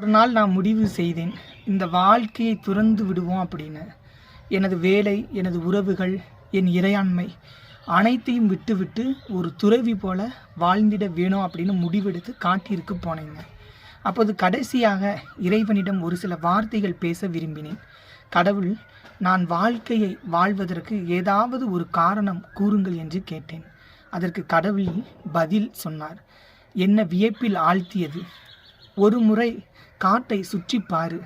ஒரு நாள் நான் முடிவு செய்தேன் இந்த வாழ்க்கையை துறந்து விடுவோம் அப்படின்னு. எனது வேலை எனது உறவுகள் என் இறையாண்மை அனைத்தையும் விட்டுவிட்டு ஒரு துறவி போல வாழ்ந்திட வேணும் அப்படின்னு முடிவெடுத்து காட்டிற்கு போனேங்க. அப்போது கடைசியாக இறைவனிடம் ஒரு சில வார்த்தைகள் பேச விரும்பினேன். கடவுள் நான் வாழ்க்கையை வாழ்வதற்கு ஏதாவது ஒரு காரணம் கூறுங்கள் என்று கேட்டேன். அதற்கு கடவுள் பதில் சொன்னார். என்ன வியப்பில் ஆழ்த்தியது. ஒரு முறை காட்டை சுற்றி பாரு.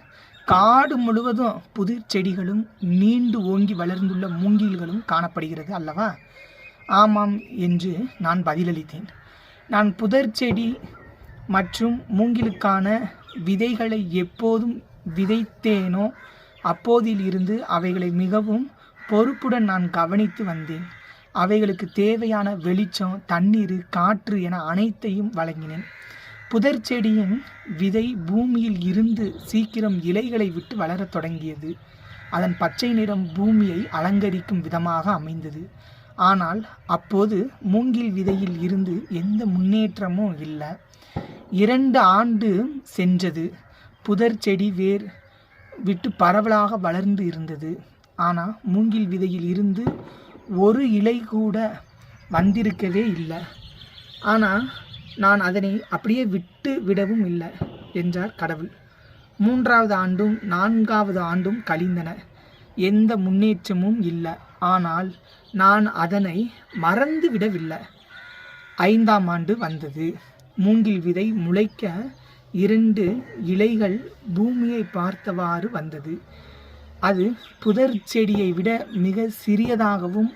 காடு முழுவதும் புதிர் செடிகளும் நீண்டு ஓங்கி வளர்ந்துள்ள மூங்கில்களும் காணப்படுகிறது அல்லவா? ஆமாம் என்று நான் பதிலளித்தேன். நான் புதர் செடி மற்றும் மூங்கிலுக்கான விதைகளை எப்போதும் விதைத்தேனோ அப்போதிலிருந்து அவைகளை மிகவும் பொறுப்புடன் நான் கவனித்து வந்தேன். அவைகளுக்கு தேவையான வெளிச்சம் தண்ணீர் காற்று என அனைத்தையும் வழங்கினேன். புதர் செடியின் விதை பூமியில் இருந்து சீக்கிரம் இலைகளை விட்டு வளரத் தொடங்கியது. அதன் பச்சை நிறம் பூமியை அலங்கரிக்கும் விதமாக அமைந்தது. ஆனால் அப்போது மூங்கில் விதையில் இருந்து எந்த முன்னேற்றமும் இல்லை. இரண்டு ஆண்டு சென்றது. புதர் செடி வேர் விட்டு பரவலாக வளர்ந்து இருந்தது. ஆனால் மூங்கில் விதையில் இருந்து ஒரு இலை கூட வந்திருக்கவே இல்லை. ஆனால் நான் அதனை அப்படியே விட்டு விடவும் இல்லை என்றார் கடவுள். மூன்றாவது ஆண்டும் நான்காவது ஆண்டும் கழிந்தன. எந்த முன்னேற்றமும் இல்லை. ஆனால் நான் அதனை மறந்து விடவில்லை. ஐந்தாம் ஆண்டு வந்தது. மூங்கில் விதை முளைக்க இரண்டு இலைகள் பூமியை பார்த்தவாறு வந்தது. அது புதர் செடியை விட மிக சிறியதாகவும்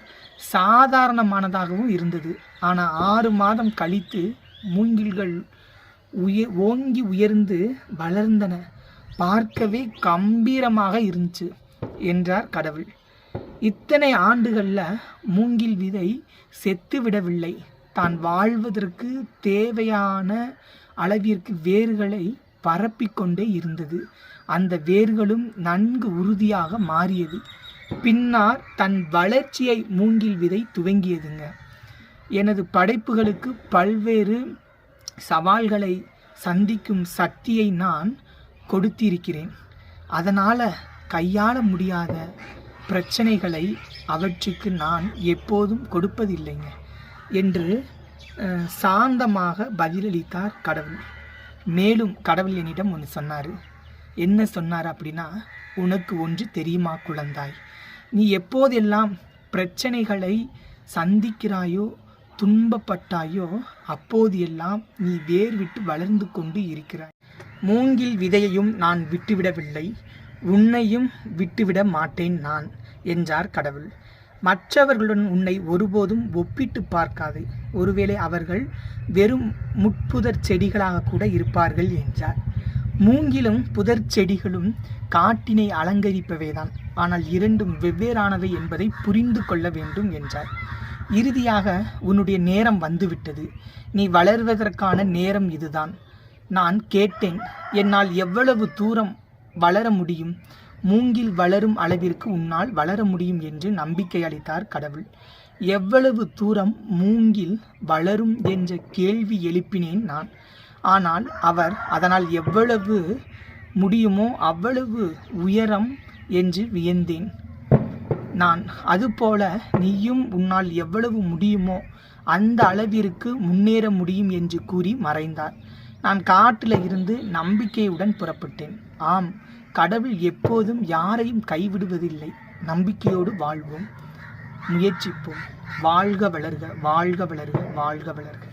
சாதாரணமானதாகவும் இருந்தது. ஆனால் ஆறு மாதம் கழித்து மூங்கில்கள் உய ஓங்கி உயர்ந்து வளர்ந்தன. பார்க்கவே கம்பீரமாக இருந்துச்சு என்றார் கடவுள். இத்தனை ஆண்டுகளில் மூங்கில் விதை செத்து விடவில்லை. தான் வாழ்வதற்கு தேவையான அளவிற்கு வேர்களை பரப்பிக்கொண்டே இருந்தது. அந்த வேர்களும் நன்கு உறுதியாக மாறியது. பின்னால் தன் வளர்ச்சியை மூங்கில் விதை துவங்கியதுங்க. எனது படைப்புகளுக்கு பல்வேறு சவால்களை சந்திக்கும் சக்தியை நான் கொடுத்திருக்கிறேன். அதனால் கையாள முடியாத பிரச்சனைகளை அவற்றுக்கு நான் எப்போதும் கொடுப்பதில்லைங்க என்று சாந்தமாக பதிலளித்தார் கடவுள். மேலும் கடவுள் என்னிடம் ஒன்று சொன்னார். என்ன சொன்னார் அப்படின்னா உனக்கு ஒன்று தெரியுமா குழந்தாய்? நீ எப்போதெல்லாம் பிரச்சனைகளை சந்திக்கிறாயோ துன்பப்பட்டாயோ அப்போது எல்லாம் நீ வேர் விட்டு வளர்ந்து கொண்டு இருக்கிறாய். மூங்கில் விதையையும் நான் விட்டுவிடவில்லை உன்னையும் விட்டுவிட மாட்டேன் நான் என்றார் கடவுள். மற்றவர்களுடன் உன்னை ஒருபோதும் ஒப்பிட்டு பார்க்காதே. ஒருவேளை அவர்கள் வெறும் முட்புதர் செடிகளாக கூட இருப்பார்கள் என்றார். மூங்கிலும் புதர் செடிகளும் காட்டினை அலங்கரிப்பவைதான். ஆனால் இரண்டும் வெவ்வேறானவை என்பதை புரிந்து கொள்ள வேண்டும் என்றார். இறுதியாக உன்னுடைய நேரம் வந்துவிட்டது. நீ வளர்வதற்கான நேரம் இதுதான். நான் கேட்டேன் என்னால் எவ்வளவு தூரம் வளர முடியும்? மூங்கில் வளரும் அளவிற்கு உன்னால் வளர முடியும் என்று நம்பிக்கை அளித்தார் கடவுள். எவ்வளவு தூரம் மூங்கில் வளரும் என்ற கேள்வி எழுப்பினேன் நான். ஆனால் அவர் அதனால் எவ்வளவு முடியுமோ அவ்வளவு உயரம் என்று வியந்தேன். நான். அதுபோல நீயும் உன்னால் எவ்வளவு முடியுமோ அந்த அளவிற்கு முன்னேற முடியும் என்று கூறி மறைந்தார். நான் காட்டில் இருந்து நம்பிக்கையுடன் புறப்பட்டேன். ஆம் கடவுள் எப்போதும் யாரையும் கைவிடுவதில்லை. நம்பிக்கையோடு வாழ்வோம். முயற்சிப்போம். வாழ்க வளர்க வாழ்க வளர்க வாழ்க வளர்க.